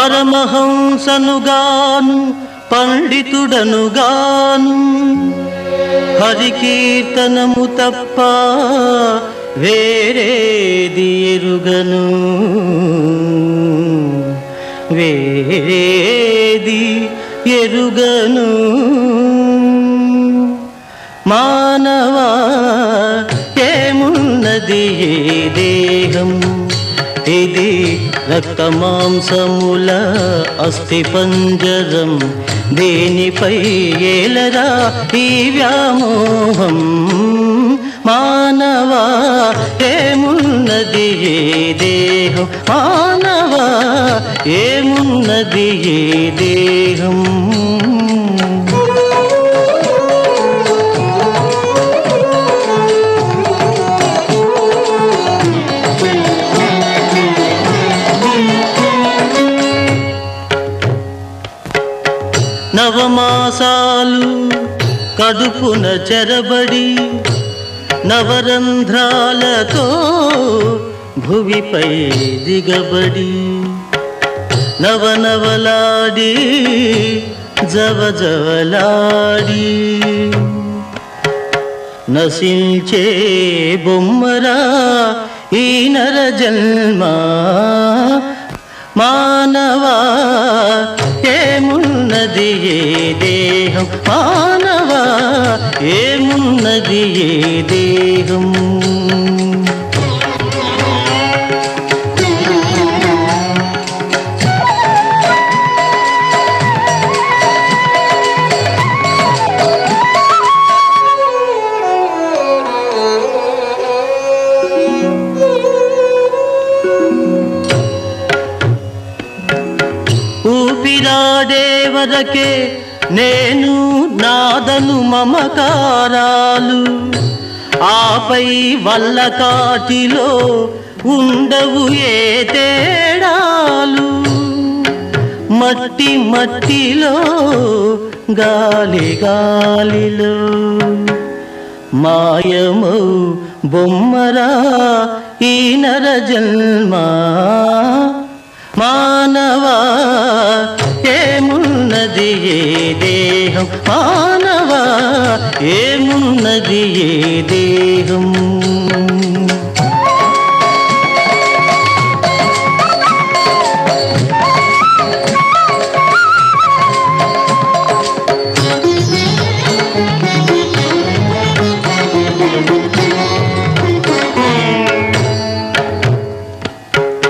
పరమహంసనుగాను పండితుడనుగాను. హరికీర్తనము తప్ప వేరేది ఎరుగను. వేరేది ఎరుగను. మానవా ఏమున్నది ఏ దేహం? ఇది రక్తమాంసముల అస్థి పంజరం దేనిపై ఏలరా ఈ వ్యామోహం? మానవా ఏమున్నది ఏ దేహం? మానవా ఏమున్నది ఏ దేహం? నవమాసాలు కడుపున చెరబడి నవరంధ్రాలతో భువిపై దిగబడి నవనవలాడి జవజవలాడి నశించే బొమ్మరా ఈ నర జన్మ మా ఏమున్నది ఏ దేహం మానవా ఏమున్నది ఏ దేహం నేను నాదను మమకారాలు. ఆపై వల్ల కాటిలో ఉండవు ఏ తేడాలు. మట్టి మట్టిలో గాలి గాలిలో. మాయము బొమ్మరా ఈ నర జన్మ. మానవా ఏమున్నది ఏ దేహం మానవా ఏమున్నది ఏ దేహం